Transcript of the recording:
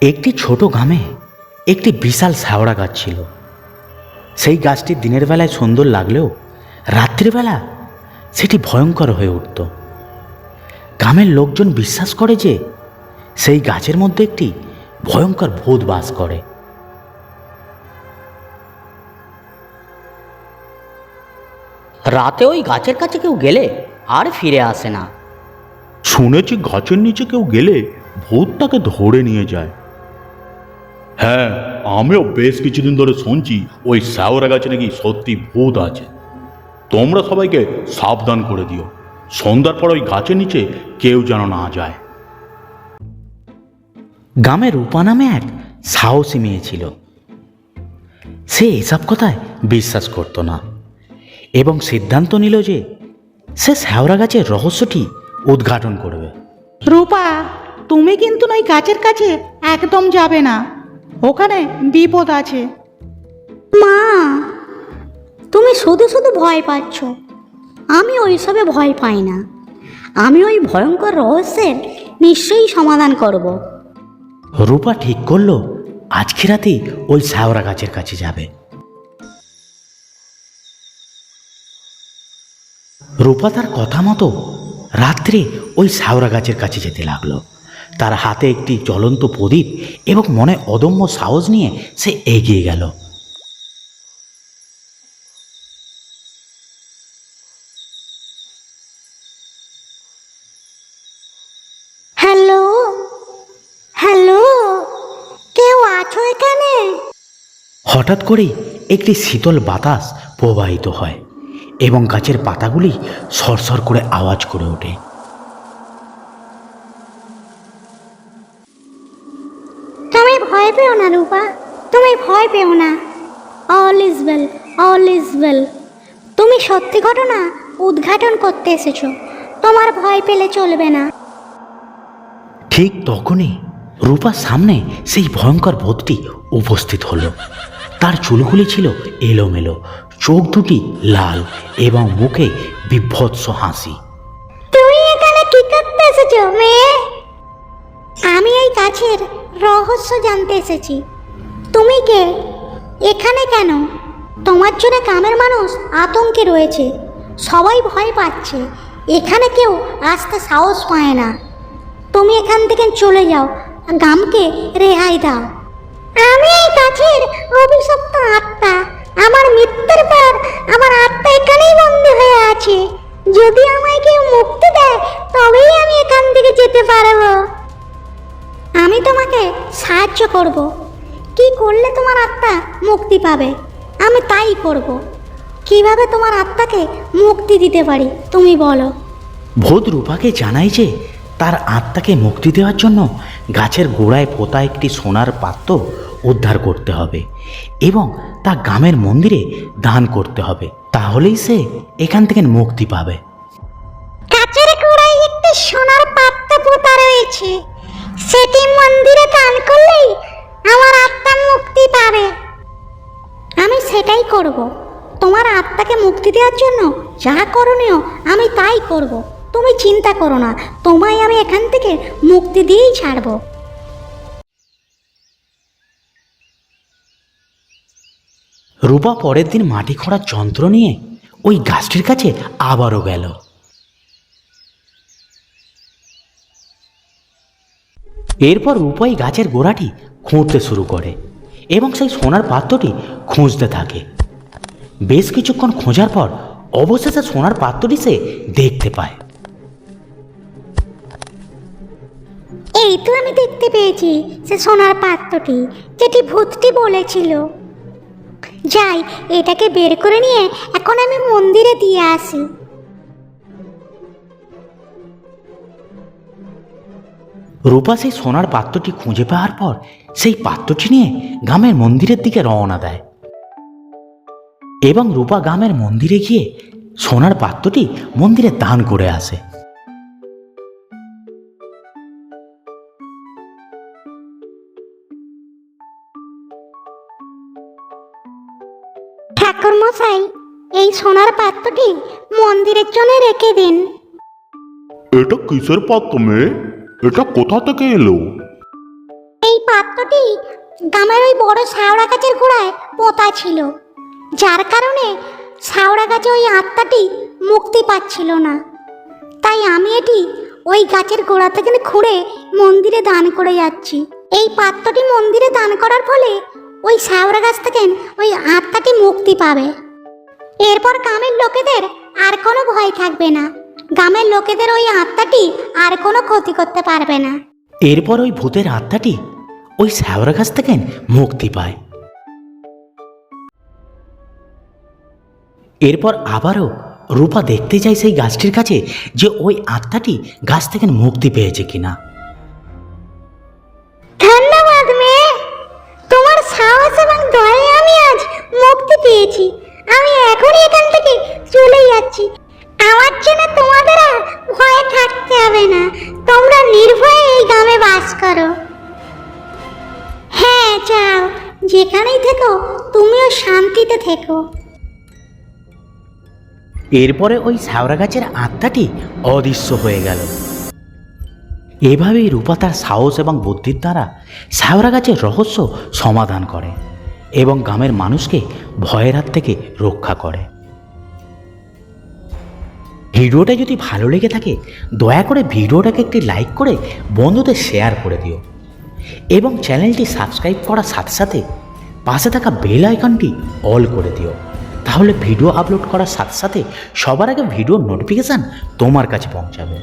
একটি ছোট গ্রামে একটি বিশাল শ্যাওড়া গাছ ছিল। সেই গাছটি দিনের বেলায় সুন্দর লাগলেও রাত্রিবেলা সেটি ভয়ঙ্কর হয়ে উঠত। গ্রামের লোকজন বিশ্বাস করে যে সেই গাছের মধ্যে একটি ভয়ঙ্কর ভূত বাস করে। রাতে ওই গাছের কাছে কেউ গেলে আর ফিরে আসে না। শুনেছি গাছের নিচে কেউ গেলে ভূত তাকে ধরে নিয়ে যায়। হ্যাঁ আমিও বেশ কিছুদিন ধরে শুনছি ওই শ্যাওরা গাছে নাকি সত্যি ভূত আছে। তোমরা সবাইকে সাবধান করে দিও। সন্ধ্যার পর ওই গাছের নিচে কেউ যেন না যায়। গ্রামে রূপা নামে এক সাহসী মেয়ে ছিল। সে এসব কথায় বিশ্বাস করত না এবং সিদ্ধান্ত নিল যে সে শ্যাওড়া গাছের রহস্যটি উদ্ঘাটন করবে। রূপা তুমি কিন্তু ওই গাছের কাছে একদম যাবে না। ওখানে বিপদ আছে। মা তুমি শুধু শুধু ভয় পাচ্ছ। আমি ওইসবে ভয় পাই না। আমি ওই ভয়ঙ্কর রহস্যের নিশ্চয়ই সমাধান করব। রূপা ঠিক করল আজকে রাতে ওই শ্যাওড়া গাছের কাছে যাবে। রূপা তার কথা মতো রাত্রে ওই শ্যাওড়া গাছের কাছে যেতে লাগল। তার হাতে একটি জ্বলন্ত প্রদীপ এবং মনে অদম্য সাহস নিয়ে সে এগিয়ে গেল। হ্যালো? হ্যালো? কেউ আছো এখানে? হঠাৎ করেই একটি শীতল বাতাস প্রবাহিত হয় এবং গাছের পাতাগুলি সরসর করে আওয়াজ করে ওঠে তুমি ভয় পেও না রূপা তুমি ভয় পেও না। All is well all is well তুমি সত্যি ঘটনা উদ্ঘাটন করতে এসেছ। তোমার ভয় পেলে চলবে না। ঠিক তখনই রূপার সামনে সেই ভয়ঙ্কর ভূতটি উপস্থিত হলো। তার চুলগুলি ছিল এলোমেলো চোখ দুটি লাল এবং মুখে বিভৎস হাসি। তুমি এখানে কি করতে এসেছ মেয়ে? আমি এই গাছের রহস্য জানতে এসেছি। তুমি কে? এখানে কেন? তোমার জন্য গ্রামের মানুষ আতঙ্কে রয়েছে। সবাই ভয় পাচ্ছে। এখানে কেউ আসতে সাহস পায় না। তুমি এখান থেকে চলে যাও। গ্রামকে রেহাই দাও। আমি এই গাছের অভিশপ্ত আত্মা। আমার মৃত্যুর পর আমার আত্মা এখানেই বন্দী হয়ে আছে। যদি আমায় কেউ মুক্তি দেয়, তবেই আমি এখান থেকে যেতে পারব। আমি তোমাকে সাহায্য করব। কি করলে তোমার আত্মা মুক্তি পাবে? আমি তাই করব। কীভাবে তোমার আত্মাকে মুক্তি দিতে পারি তুমি বলো। ভূত রূপাকে জানাই যে তার আত্মাকে মুক্তি দেওয়ার জন্য গাছের গোড়ায় পোতা একটি সোনার পাত্র উদ্ধার করতে হবে এবং তা গ্রামের মন্দিরে দান করতে হবে। তাহলেই সে এখান থেকে মুক্তি পাবে। কাচের গোড়ায় একটি সোনার পাত্র পোতা রয়েছে। সেটি মন্দিরে দান করলেই আমার আত্মা মুক্তি পাবে। আমি সেটাই করব। তোমার আত্মাকে মুক্তি দেওয়ার জন্য যা করণীয় আমি তাই করব। তুমি চিন্তা করো না, তোমায় আমি এখান থেকে মুক্তি দিয়েই ছাড়বো। রূপা পরের দিন মাটি খোঁড়ার যন্ত্র নিয়ে ওই গাছটির কাছে আবারও গেল। এরপর রূপাই গাছের গোড়াটি খুঁড়তে শুরু করে এবং সেই সোনার পাত্রটি খুঁজতে থাকে। বেশ কিছুক্ষণ খোঁজার পর অবশেষে সোনার পাত্রটি সে দেখতে পায়। এই তো আমি দেখতে পেয়েছি সে সোনার পাত্রটি, যেটি ভূতটি বলেছিল। যাই, এটাকে বের করে নিয়ে এখন আমি মন্দিরে দিয়ে আসি। রূপা সেই সোনার পাত্রটি খুঁজে পাওয়ার পর সেই পাত্রটি নিয়ে গ্রামের মন্দিরের দিকে রওনা দেয়। এবং রূপা গ্রামের মন্দিরে গিয়ে সোনার পাত্রটি মন্দিরে দান করে আসে। ঠাকুর মশাই এই সোনার পাত্রটি মন্দিরের জন্য রেখে দিন। এটা কিসের পাত্র মেয়ে? এটা কোথা থেকে এলো? এই পাত্রটি গ্রামের ওই বড় শাওড়া গাছের গোড়ায় পোতা ছিল। যার কারণে শাওড়া গাছে ওই আত্মাটি মুক্তি পাচ্ছিল না। তাই আমি এটি ওই গাছের গোড়া থেকে খুঁড়ে মন্দিরে দান করে যাচ্ছি। এই পাত্রটি মন্দিরে দান করার ফলে ওই শাওড়া গাছ থেকে ওই আত্মাটি মুক্তি পাবে। এরপর গ্রামের লোকেদের আর কোনো ভয় থাকবে না। গ্রামের লোকেদের ওই আত্মাটি আর কোনো ক্ষতি করতে পারবে না। এরপর ওই ভূতের আত্মাটি ওই শ্যাওড়া গাছ থেকে মুক্তি পায়। এরপর আবারও রূপা দেখতে যায় সেই গাছটির কাছে যে ওই আত্মাটি গাছ থেকে মুক্তি পেয়েছে কিনা। ধন্যবাদ মেয়ে। তোমার সাহস এবং দয়ে আমি আজ মুক্তি পেয়েছি। আমি এখনই এখান থেকে চলে যাচ্ছি। আমার জন্য হবে না। তোমরা নির্ভয়ে এই গ্রামে বাস করো। হ্যাঁ যাও। যেখানেই থেকো, তুমিও শান্তিতে থেকো। এরপরে ওই শ্যাওড়া গাছের আত্মাটি অদৃশ্য হয়ে গেল। এভাবেই রূপা তার সাহস এবং বুদ্ধির দ্বারা শ্যাওড়া গাছের রহস্য সমাধান করে এবং গ্রামের মানুষকে ভয়ের হাত থেকে রক্ষা করে। ভিডিওটা যদি ভালো লেগে থাকে, দয়া করে ভিডিওটাকে একটি লাইক করে বন্ধুদের শেয়ার করে দিও। এবং চ্যানেলটি সাবস্ক্রাইব করার সাথে সাথে পাশে থাকা বেল আইকনটি অল করে দিও। তাহলে ভিডিও আপলোড করার সাথে সাথে সবার আগে ভিডিওর নোটিফিকেশান তোমার কাছে পৌঁছাবে।